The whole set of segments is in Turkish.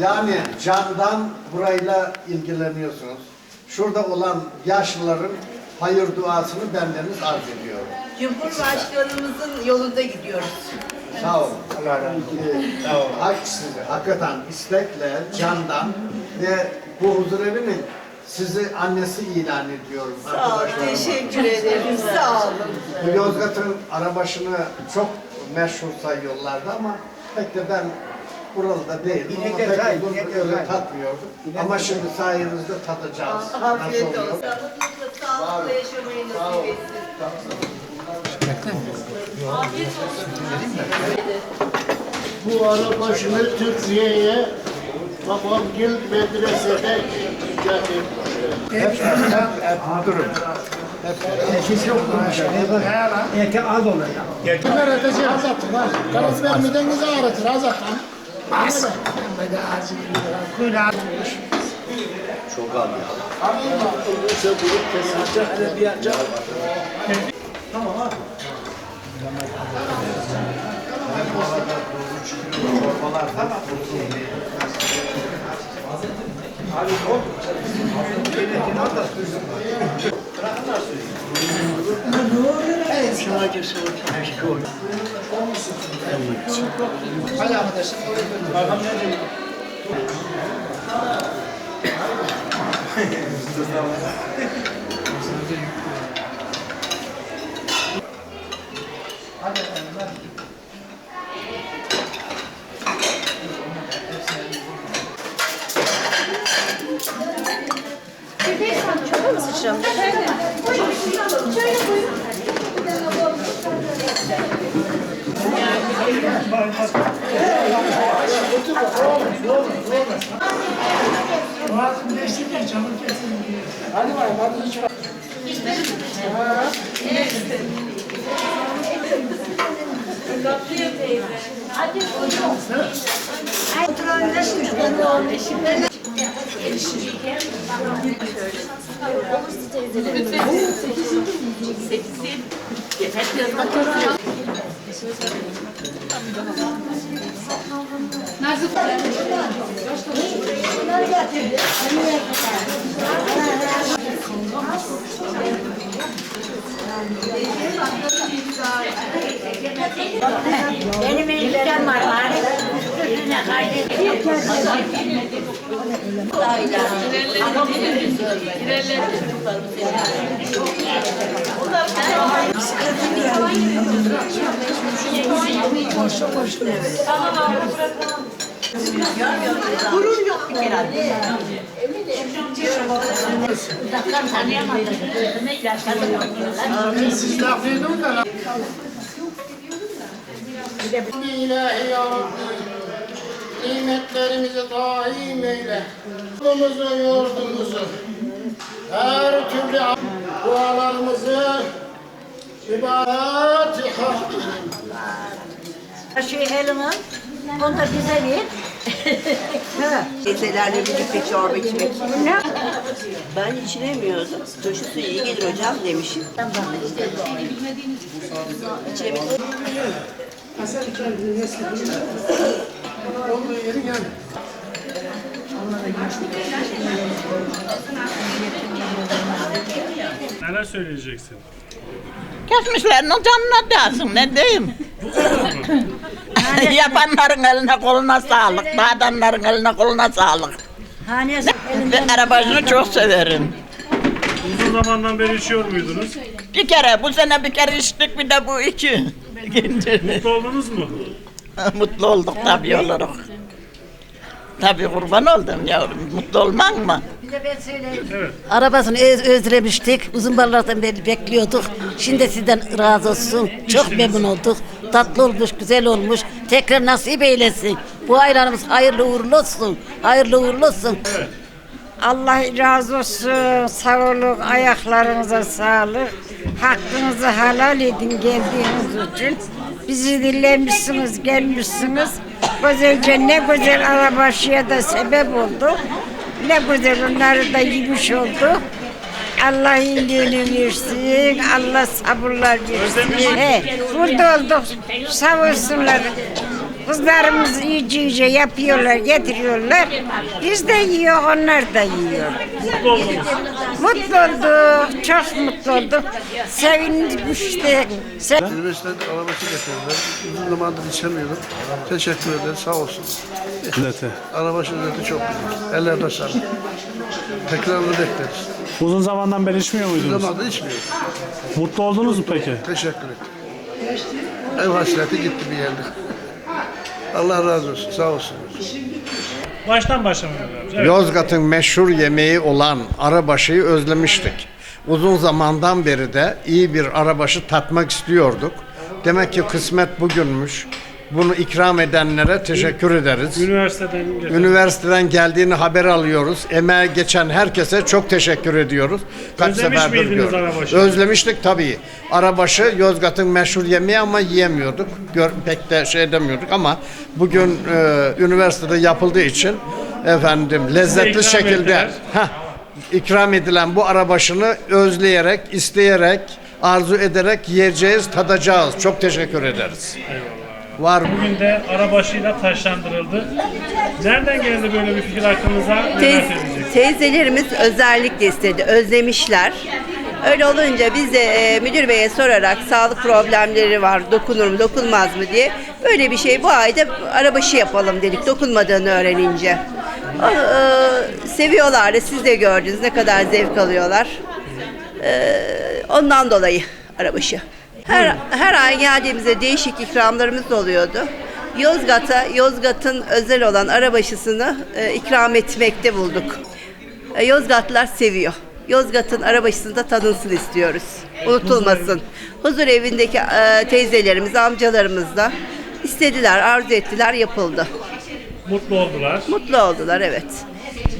Yani candan burayla ilgileniyorsunuz. Şurada olan yaşlıların hayır duasını bendeniz arz ediyorum. Cumhurbaşkanımızın yolunda gidiyoruz. Sağ olun. Allah razı olsun. Sağ olun. Hak sizi, hakikaten istekle, candan ve bu huzurevinin sizi annesi ilan ediyorum Sağ olun, arkadaşlarıma. teşekkür ederim. Sağ olun. Bu Yozgat'ın arabaşını çok meşhur sayıyorlardı ama pek de ben buralı da değilim ama pek de bunu öyle tatmıyordum. Ama şimdi sayenizde tadacağız. Afiyet olsun. Mutlulukla, sağlıkla yaşamayı nasip etsin. Bu arabaşını Türkiye'ye Babamgil medresede icat etmişler. Ete az olacak. Bunlar öteci azaltın ha. Karabiber midenizi ağrıtır azalt. Bas. Çok az ya. Çorbalar 아, 감사합니다. Boğazım geçti diye çabuk getirin diye. Hadi bakalım hadi hiç var. İçmedin mi? Evet. Kaplıyor teyze. Hadi koyun. Oturan ne suç bende olmuş? Ben de... Olursa teyzelerim. Sekiz. Yeter yazmak yok da Benim elimden var bari. Üstüne kaydedeyim. Gurur yok bir kere. Uzaktan tanıyamadım. Yaşadım bakıyorlar. Siz laf edin de laf. İlahi ya Rabbi. Nimetlerimizi daim eyle. Yolumuzu, yurdumuzu, her türlü dualarımızı Fatiha. Şu elimi onu da bize ver. Teyzelerle birlikte çorba içmek. Ne? Ben içiremiyordum. Turşu suyu iyi gelir hocam demişim. İçemedim. Olduğu yeri gel. Neler söyleyeceksin? Kesmişlerin canına değsin ne diyeyim. Yapanların eline koluna sağlık. Dadanların eline koluna sağlık. Hanesi Ben arabacını çok severim. Uzun zamandan beri içiyor muydunuz? Bir kere bu sene bir kere içtik bir de bu iki. Mutlu oldunuz mu? Mutlu olduk tabii olarak. Tabii kurban oldum yavrum. Mutlu olman mı? Evet. Arabasını öz özlemiştik. Uzun yıllardan beri bekliyorduk. Şimdi sizden razı olsun. Çok memnun olduk. Tatlı olmuş, güzel olmuş. Tekrar nasip eylesin. Bu ayranımız hayırlı uğurlu olsun. Hayırlı uğurlu olsun. Allah razı olsun. Sağ olun. Ayaklarınıza sağlık. Hakkınızı helal edin geldiğiniz için. Bizi dinlemişsiniz, gelmişsiniz. Güzelce ne güzel arabaşıya da sebep oldu. Ne güzel onları da yemiş oldu. Allah iyiliğini versin. Allah sabırlar versin. He, burada olduk. Sağ olsunlar. Kızlarımız iyice iyice yapıyorlar, getiriyorlar. Biz de yiyor, onlar da yiyor. Mutlu oldunuz. Mutlu olduk, çok mutlu olduk. Sevinmiştik. Se Üniversitede arabası getirdiler. Uzun zamandır içemiyordum. Teşekkür ederim. Sağ olsun. Millete. Arabaşı ücreti çok büyük. Ellerine sağlık. Tekrarını bekleriz. Uzun zamandan beri içmiyor Uzun muydunuz? zamandır içmiyorum. Mutlu oldunuz mu peki? Teşekkür ederim. Ev hasreti gitti bir yerde. Allah razı olsun. Sağ olsun. Baştan başlamaya Evet. Yozgat'ın meşhur yemeği olan arabaşıyı özlemiştik. Uzun zamandan beri de iyi bir arabaşı tatmak istiyorduk. Demek ki kısmet bugünmüş. Bunu ikram edenlere teşekkür ederiz. Üniversiteden getirdim. Üniversiteden geldiğini haber alıyoruz. Emeğe geçen herkese çok teşekkür ediyoruz. Özlemiş miydiniz gördük. arabaşı? Özlemiştik tabii. Arabaşı Yozgat'ın meşhur yemeği ama yiyemiyorduk. Gör, pek de şey edemiyorduk ama bugün e, üniversitede yapıldığı için efendim lezzetli ikram şekilde ettiler. heh, ikram edilen bu arabaşını özleyerek, isteyerek, arzu ederek yiyeceğiz, tadacağız. Çok teşekkür ederiz. Var Bugün de arabaşıyla taşlandırıldı. Nereden geldi böyle bir fikir aklınıza? Neler Teyz, teyzelerimiz özellikle istedi, özlemişler. Öyle olunca biz de e, müdür beye sorarak sağlık problemleri var, dokunur mu, dokunmaz mı diye böyle bir şey bu ayda arabaşı yapalım dedik dokunmadığını öğrenince. O, e, seviyorlar da siz de gördünüz ne kadar zevk alıyorlar. E, ondan dolayı arabaşı. Her, her ay geldiğimizde değişik ikramlarımız oluyordu. Yozgat'a, Yozgat'ın özel olan arabaşısını e, ikram etmekte bulduk. E, Yozgatlılar seviyor. Yozgat'ın arabaşısını da tanınsın istiyoruz. Unutulmasın. Huzur evindeki e, teyzelerimiz, amcalarımız da istediler, arzu ettiler, yapıldı. Mutlu oldular. Mutlu oldular, evet.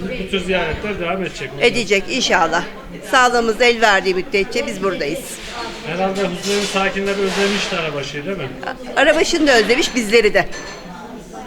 Bu tür ziyaretler devam edecek. mi? Edecek inşallah. Sağlığımız el verdiği müddetçe biz buradayız. Herhalde huzurun sakinleri özlemişti arabaşıyı değil mi? Arabaşını da özlemiş, bizleri de.